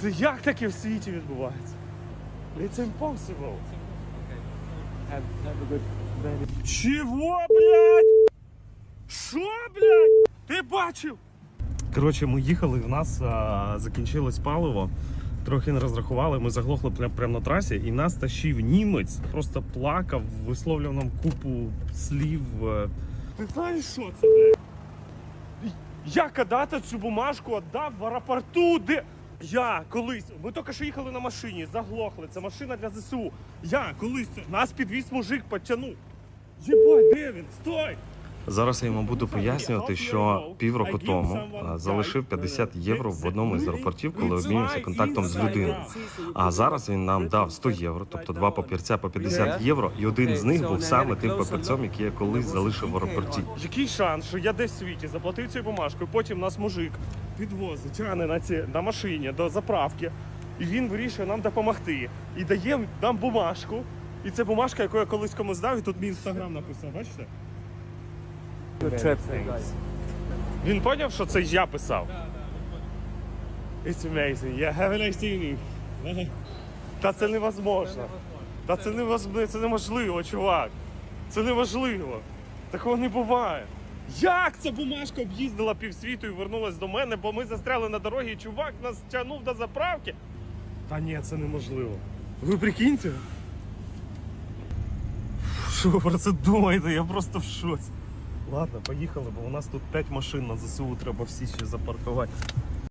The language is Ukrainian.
Це як таке в світі відбувається? It's impossible. Have, have a good day. Чого, блядь? Що, блядь? Ти бачив? Коротше, ми їхали, в нас а, закінчилось паливо. Трохи не розрахували, ми заглохли прямо прямо на трасі, і нас тащив німець, просто плакав, висловлював нам купу слів. е. Ти знаєш, що це, блядь? Я когда-то цю бумажку віддав в аеропорту, де. Я колись, ми тільки що їхали на машині, заглохли. Це машина для ЗСУ. Я колись нас підвіз мужик, підтягнув. Єбать, де він? Стой! Зараз я йому буду пояснювати, що півроку тому залишив 50 євро в одному із аеропортів, коли обмінявся контактом з людиною. А зараз він нам дав 100 євро, тобто два папірця по 50 євро, і один з них був саме тим папірцем, який я колись залишив в аеропорті. Який шанс, що я десь в світі заплатив цю бумажку, потім нас мужик підвозить, тягне на, ці, на машині до заправки, і він вирішує нам допомогти. І дає нам бумажку. І це бумажка, яку я колись комусь дав, і тут мій інстаграм написав, бачите? Він поняв, що це я писав? It's amazing. Yeah, have a nice evening. Та це невозможно. Та це невозможно, це неможливо, чувак. Це неможливо. Такого не буває. Як ця бумажка об'їздила півсвіту і вернулась до мене, бо ми застряли на дорогі, і чувак нас тягнув до заправки? Та ні, це неможливо. Ви прикиньте? Що ви про це думаєте? Я просто в шоці. Ладно, поїхали, бо у нас тут 5 машин на ЗСУ треба всі ще запаркувати.